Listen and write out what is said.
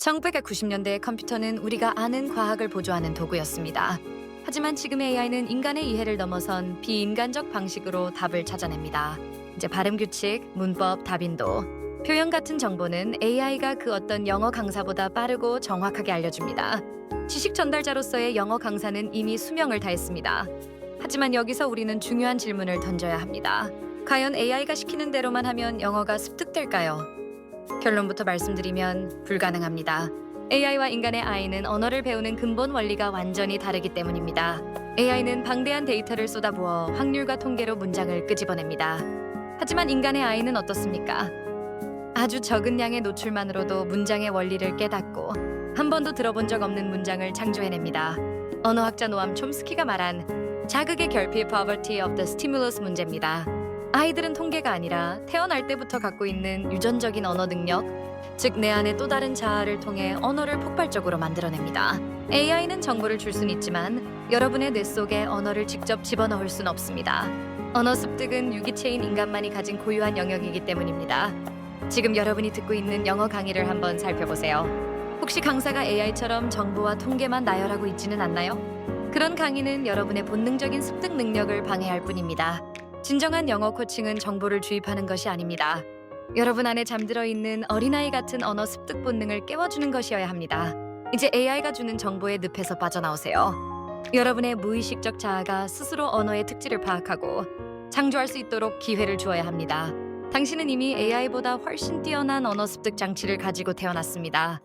1990년대 컴퓨터는 우리가 아는 과학을 보조하는 도구였습니다. 하지만 지금의 AI는 인간의 이해를 넘어선 비인간적 방식으로 답을 찾아냅니다. 이제 발음 규칙, 문법, 답인도, 표현 같은 정보는 AI가 그 어떤 영어 강사보다 빠르고 정확하게 알려줍니다. 지식 전달자로서의 영어 강사는 이미 수명을 다했습니다. 하지만 여기서 우리는 중요한 질문을 던져야 합니다. 과연 AI가 시키는 대로만 하면 영어가 습득될까요? 결론부터 말씀드리면 불가능합니다. AI와 인간의 아이는 언어를 배우는 근본 원리가 완전히 다르기 때문입니다. AI는 방대한 데이터를 쏟아부어 확률과 통계로 문장을 끄집어냅니다. 하지만 인간의 아이는 어떻습니까? 아주 적은 양의 노출만으로도 문장의 원리를 깨닫고 한 번도 들어본 적 없는 문장을 창조해냅니다. 언어학자 노암 촘스키가 말한 자극의 결핍 poverty of the stimulus 문제입니다. 아이들은 통계가 아니라 태어날 때부터 갖고 있는 유전적인 언어 능력, 즉 내 안의 또 다른 자아를 통해 언어를 폭발적으로 만들어냅니다. AI는 정보를 줄 수는 있지만 여러분의 뇌 속에 언어를 직접 집어넣을 순 없습니다. 언어 습득은 유기체인 인간만이 가진 고유한 영역이기 때문입니다. 지금 여러분이 듣고 있는 영어 강의를 한번 살펴보세요. 혹시 강사가 AI처럼 정보와 통계만 나열하고 있지는 않나요? 그런 강의는 여러분의 본능적인 습득 능력을 방해할 뿐입니다. 진정한 영어 코칭은 정보를 주입하는 것이 아닙니다. 여러분 안에 잠들어 있는 어린아이 같은 언어 습득 본능을 깨워주는 것이어야 합니다. 이제 AI가 주는 정보의 늪에서 빠져나오세요. 여러분의 무의식적 자아가 스스로 언어의 특질을 파악하고 창조할 수 있도록 기회를 주어야 합니다. 당신은 이미 AI보다 훨씬 뛰어난 언어 습득 장치를 가지고 태어났습니다.